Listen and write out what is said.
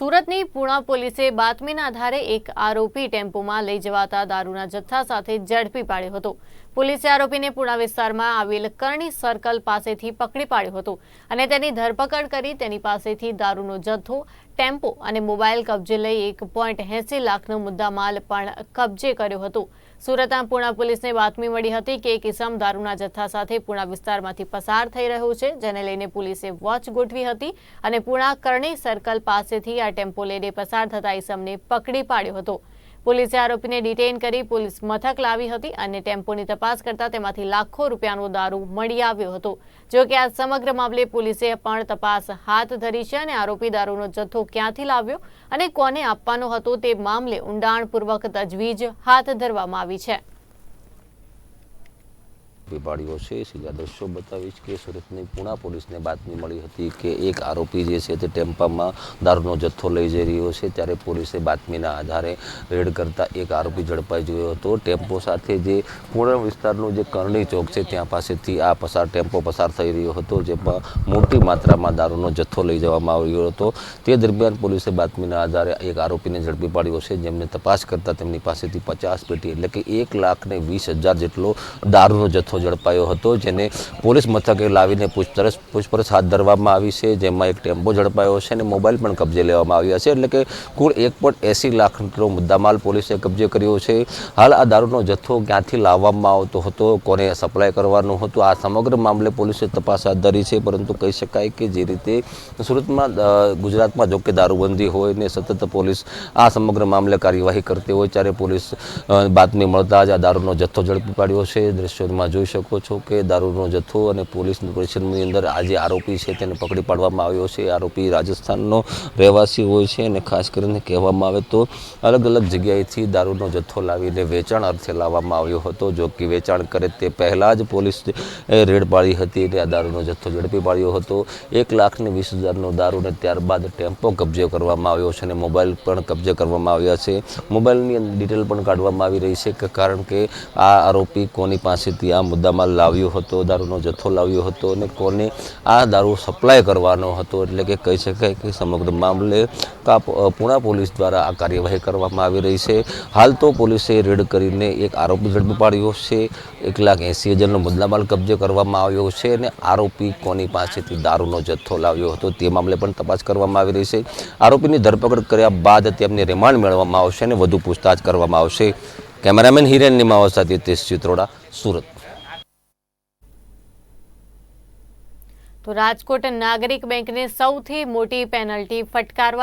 સુરતની પુણા પોલીસે બાતમીના આધારે એક આરોપી ટેમ્પોમાં લઈ જવાતા દારૂના જથ્થા સાથે ઝડપી પાડ્યો હતો. પોલીસે આરોપીને પુણા વિસ્તારમાં આવેલ કરણી સર્કલ પાસેથી પકડી પાડ્યો હતો અને તેની ધરપકડ કરી તેની પાસેથી દારૂનો જથ્થો, ટેમ્પો અને મોબાઈલ કબજે લઈ એક પોઈન્ટ એંસી લાખનો મુદ્દામાલ પણ કબજે કર્યો હતો. સુરતના પૂણા પોલીસને બાતમી મળી હતી કે એક ઇસમ દારૂના જથ્થા સાથે પુણા વિસ્તારમાંથી પસાર થઈ રહ્યો છે, જેને લઈને પોલીસે વોચ ગોઠવી હતી અને પૂણા કરણી સર્કલ પાસેથી આ ટેમ્પો લઈને પસાર થતા ઇસમને પકડી પાડ્યો હતો. પોલીસે આરોપીને ડિટેઇન કરી પોલીસ મથક લાવી હતી અને ટેમ્પોની તપાસ કરતા તેમાંથી લાખો રૂપિયાનો દારૂ મળી આવ્યો હતો. જો કે આ સમગ્ર મામલે પોલીસે પણ તપાસ હાથ ધરી છે અને આરોપી દારૂનો જથ્થો ક્યાંથી લાવ્યો અને કોને આપવાનો હતો તે મામલે ઊંડાણપૂર્વક તજવીજ હાથ ધરવામાં આવી છે. પાડ્યો છે, સીધા દ્રશ્યો બતાવીશ કે સુરતની પુણા પોલીસને બાતમી મળી હતી કે એક આરોપી જે છે તે ટેમ્પામાં દારૂનો જથ્થો લઈ જઈ રહ્યો છે. ત્યારે પોલીસે બાતમીના આધારે રેડ કરતા એક આરોપી ઝડપાઈ ગયો હતો. ટેમ્પો સાથે જે પુણા વિસ્તારનું જે કરણી ચોક છે, ત્યાં પાસેથી આ પસાર, ટેમ્પો પસાર થઈ રહ્યો હતો જેમાં મોટી માત્રામાં દારૂનો જથ્થો લઈ જવામાં આવ્યો હતો. તે દરમિયાન પોલીસે બાતમીના આધારે એક આરોપીને ઝડપી પાડ્યો છે. જેમને તપાસ કરતા તેમની પાસેથી પચાસ પેટી એટલે કે એક લાખ ને વીસ હજાર જેટલો દારૂનો જથ્થો ઝડપાયો હતો, જેને પોલીસ મથકે લાવીને પૂછપરછ પૂછપરછ હાથ ધરવામાં આવી છે, જેમાં એક ટેમ્પો ઝડપાયો છે અને મોબાઈલ પણ કબજે લેવામાં આવ્યા છે. એટલે કે કુલ એક પોઈન્ટ એંસી લાખનો મુદ્દામાલ પોલીસે કબજે કર્યો છે. હાલ આ દારૂનો જથ્થો ક્યાંથી લાવવામાં આવતો હતો, કોને સપ્લાય કરવાનો હતો, આ સમગ્ર મામલે પોલીસે તપાસ હાથ ધરી છે, પરંતુ કહી શકાય કે જે રીતે સુરતમાં ગુજરાતમાં જો કે દારૂબંધી હોય ને સતત પોલીસ આ સમગ્ર મામલે કાર્યવાહી કરતી હોય, ત્યારે પોલીસ બાતમી મળતા જ આ દારૂનો જથ્થો ઝડપી પાડ્યો છે. દ્રશ્યોમાં જોઈ શકો છો કે દારૂનો જથ્થો અને પોલીસની ઓપરેશનની અંદર આ જે આરોપી છે તેને પકડી પાડવામાં આવ્યો છે. આરોપી રાજસ્થાનનો રહેવાસી હોય છે અને ખાસ કરીને કહેવામાં આવે તો અલગ અલગ જગ્યાએથી દારૂનો જથ્થો લાવીને વેચાણ અર્થે લાવવામાં આવ્યો હતો. જો કે વેચાણ કરે તે પહેલાં જ પોલીસ રેડ પાડી હતી અને આ દારૂનો જથ્થો ઝડપી પાડ્યો હતો. એક લાખને વીસ હજારનો દારૂ અને ત્યારબાદ ટેમ્પો કબજે કરવામાં આવ્યો છે અને મોબાઈલ પણ કબજે કરવામાં આવ્યા છે. મોબાઈલની ડિટેલ પણ કાઢવામાં આવી રહી છે કારણ કે આ આરોપી કોની પાસેથી આ મુદ્દામાલ લાવ્યો હતો, દારૂનો જથ્થો લાવ્યો હતો અને કોને આ દારૂ સપ્લાય કરવાનો હતો એટલે કે કહી શકાય કે સમગ્ર મામલે પુણા પોલીસ દ્વારા આ કાર્યવાહી કરવામાં આવી રહી છે. હાલ તો પોલીસે રેડ કરીને એક આરોપી ઝડપી પાડ્યો છે. એક લાખ એંસી હજારનો મુદ્દામાલ કબજે કરવામાં આવ્યો છે અને આરોપી કોની પાસેથી દારૂનો જથ્થો લાવ્યો હતો તે મામલે પણ તપાસ કરવામાં આવી રહી છે. આરોપીની ધરપકડ કર્યા બાદ તેમને રિમાન્ડ મેળવવામાં આવશે અને વધુ પૂછતાછ કરવામાં આવશે. કેમેરામેન હિરેન નિમાવા સાથે તેજ ચિત્રોડા, સુરત. તો રાજકોટ નાગરિક બેંકને સૌથી મોટી પેનલ્ટી ફટકારવા